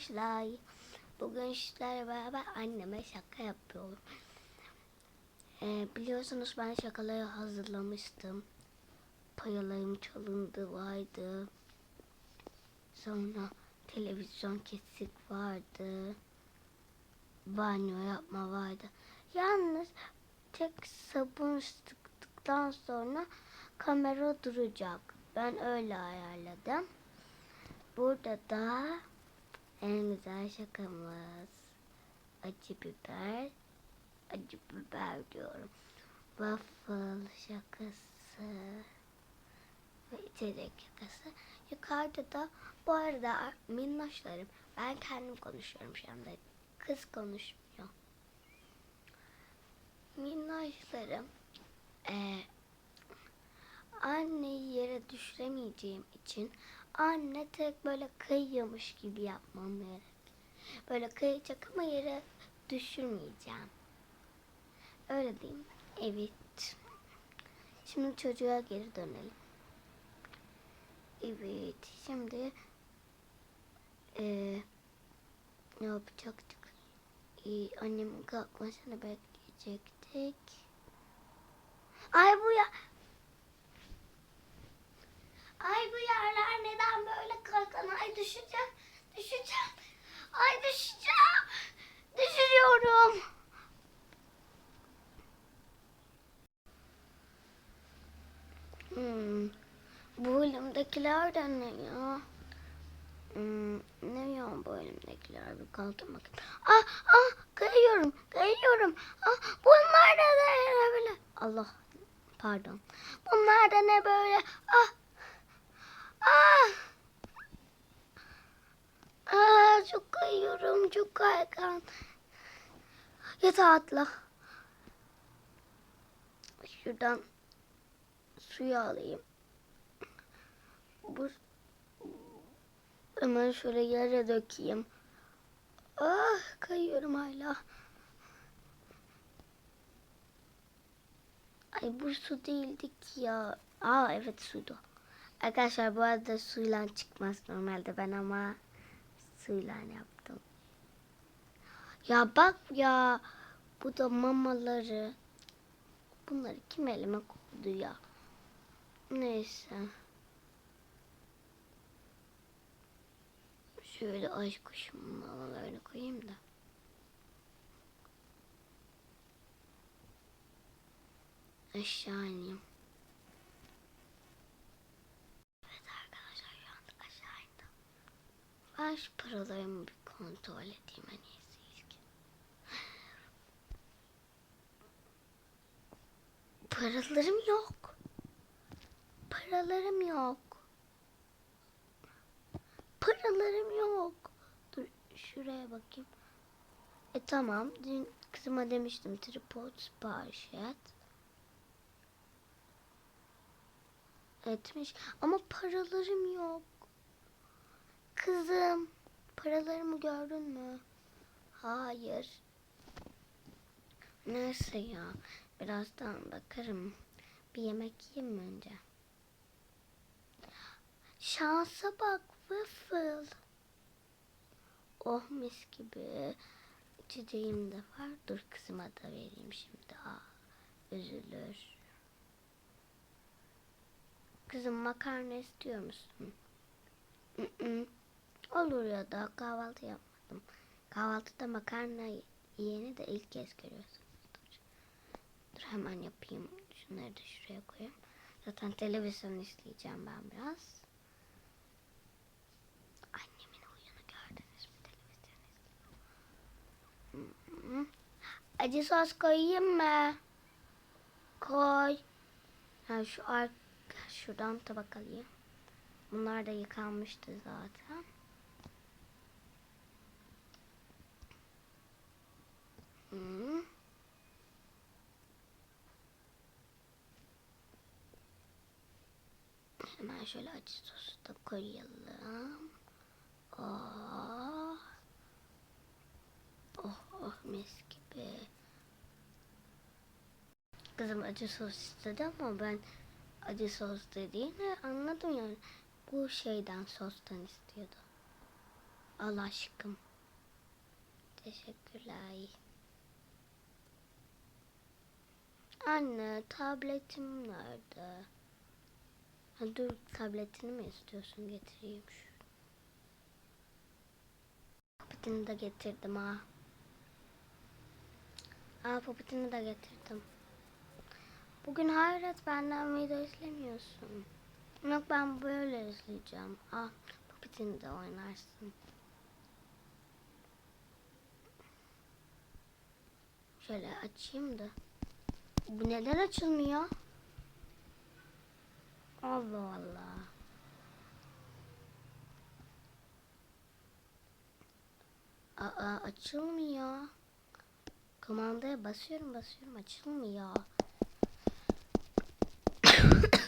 Arkadaşlar bugün sizlerle beraber anneme şaka yapıyorum. Ee, biliyorsunuz ben şakaları hazırlamıştım. Payalarım çalındı vardı. Sonra televizyon kesik vardı. Banyo yapma vardı. Yalnız tek sabun sıktıktan sonra kamera duracak. Ben öyle ayarladım. Burada da en güzel şakamız. Acı biber. Acı biber diyorum. Waffle şakası. Ve içecek şakası. Yukarıda da bu arada minnoşlarım. Ben kendim konuşuyorum şu anda. Kız konuşmuyor. Minnoşlarım. Eee anneyi yere düşüremeyeceğim için anne tek böyle kayıyormuş gibi yapmam gerek. Böyle kayacak ama yere düşürmeyeceğim. Öyle diyeyim. Evet. Şimdi çocuğa geri dönelim. Evet. Şimdi eee ne yapacaktık? Ee, annemin kalkmasını bekleyecektik. Ay bu ya Ay bu yerler neden böyle kalkan? Ay düşeceğim. Düşeceğim. Ay düşeceğim. Düşürüyorum. Hmm. Bu elimdekiler de ne ya? Hmm, ne ya bu elimdekiler? Bir kaldım. Ah ah kayıyorum kayıyorum. Ah bunlar da ne böyle? Allah pardon. Bunlar da ne böyle? Ah! Çok kayıyorum, çok kaygan. Yatağa atla. Şuradan suyu alayım. Bu hemen şöyle yere dökeyim. Ah, kayıyorum hala. Ay bu su değildi ki ya. Aa evet suydu. Arkadaşlar bu arada suyla çıkmaz normalde ben ama suyla yaptım. Ya bak ya bu da mamaları. Bunları kim elime koydu ya? Neyse. Şöyle aşk kuşumun mamalarını koyayım da. Aşağı ineyim. Evet arkadaşlar şu anda aşağı indim. Ben şu paralarımı bir kontrol edeyim en iyisi ilk. Paralarım yok. Paralarım yok. Paralarım yok. Dur şuraya bakayım. E tamam. Dün kızıma demiştim tripod sipariş et. etmiş ama paralarım yok. Kızım, paralarımı gördün mü? Hayır. Neyse ya, birazdan bakarım. Bir yemek yiyeyim mi önce? Şansa bak waffle. Oh mis gibi. İçeceğim de var. Dur kızıma da vereyim şimdi. Aa, üzülür. Kızım makarna istiyor musun? Mm-mm. Olur ya da kahvaltı yapmadım. Kahvaltıda makarna yiyeni de ilk kez görüyorsunuz. Dur. Hemen yapayım. Şunları da şuraya koyayım. Zaten televizyon izleyeceğim ben biraz. Annemin oyunu gördünüz mü? Televizyon izliyorum. Acı sos koyayım mı? Koy. Ha, şu arka Şuradan tabak alayım. Bunlar da yıkanmıştı zaten. Hemen şöyle acı sosu da koyalım. Oh. Oh oh mis gibi. Kızım acı sos istedi ama ben acı sos dediğini anladım yani. Bu şeyden sostan istiyordu. Al aşkım. Teşekkürler. Anne tabletim nerede? Ha, dur tabletini mi istiyorsun getireyim şu. Popitini de getirdim ha. Aa popitini de getirdim. Bugün hayret benden video izlemiyorsun. Yok ben böyle izleyeceğim. Al popitini de oynarsın. Şöyle açayım da. Bu neden açılmıyor? Allah Allah. Aa açılmıyor. Komandaya basıyorum basıyorum açılmıyor.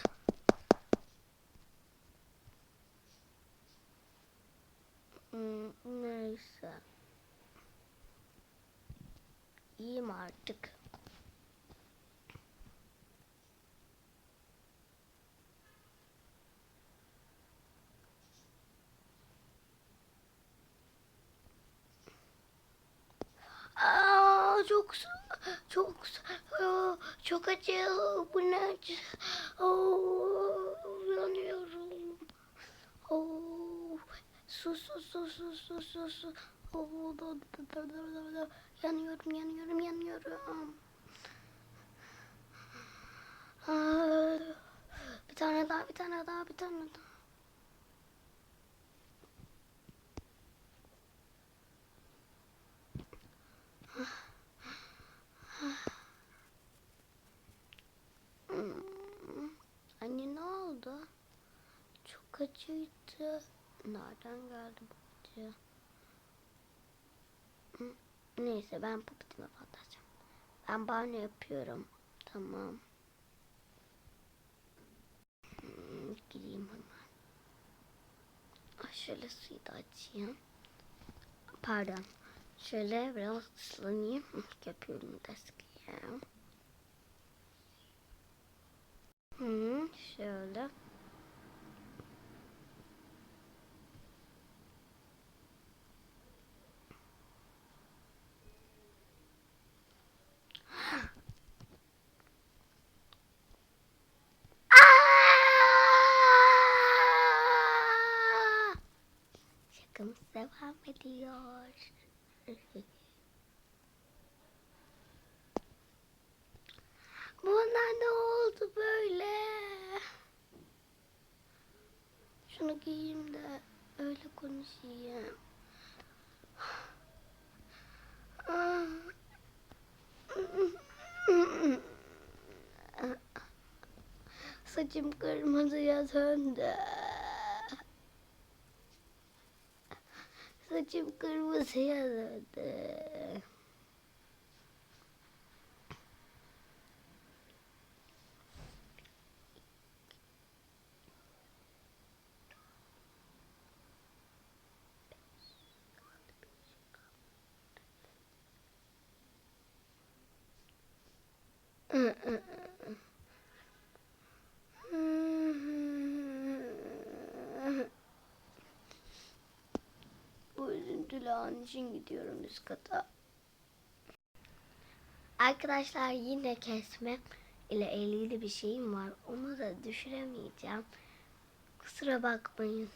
Hmm, neyse. İyiyim artık. Aa, çok su- çok su- aa, çok acı bu ne acı? Oo, yanıyorum Oo, su su su su su Oo, da, da, da, da, da, da. yanıyorum yanıyorum yanıyorum. Aa, bir tane daha bir tane daha bir tane daha Hmm. Anne ne oldu? Çok acıydı. Nereden geldi bu? Hı, Neyse ben popitime patlatacağım. Ben banyo yapıyorum. Tamam. Hmm, Gideyim hemen. Ay, Şöyle suyu da açayım. Pardon. Şöyle biraz ıslanayım. Yapıyorum sıkıyorum. Hı, şöyle. Aa! Şakamız devam ediyor. Buna ne oldu böyle? Şunu giyeyim de öyle konuşayım. Saçım kırmızıya döndü. Saçım kırmızıya döndü. Bu an için gidiyorum üst kata. Arkadaşlar yine kesme ile ilgili bir şeyim var. Onu da düşüremeyeceğim. Kusura bakmayın.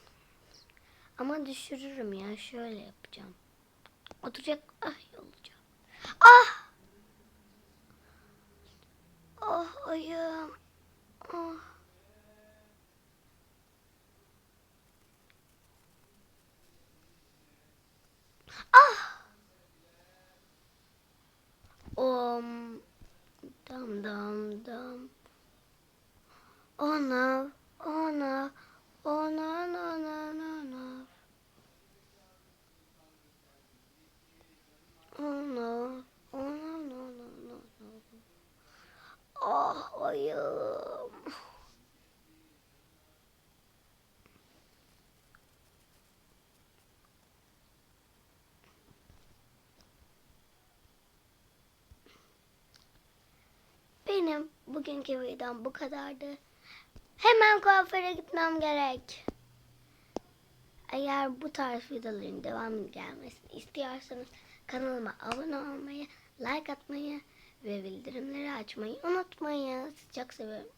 Ama düşürürüm ya. Şöyle yapacağım. Oturacak. Ah olacak. Ah! Oh ayağım. Oh. Ah! Um, dum dum dum. Oh no, oh no, oh no, no, Benim bugünkü videom bu kadardı. Hemen kuaföre gitmem gerek. Eğer bu tarz videoların devamını gelmesini istiyorsanız kanalıma abone olmayı, like atmayı ve bildirimleri açmayı unutmayın. Çok seviyorum.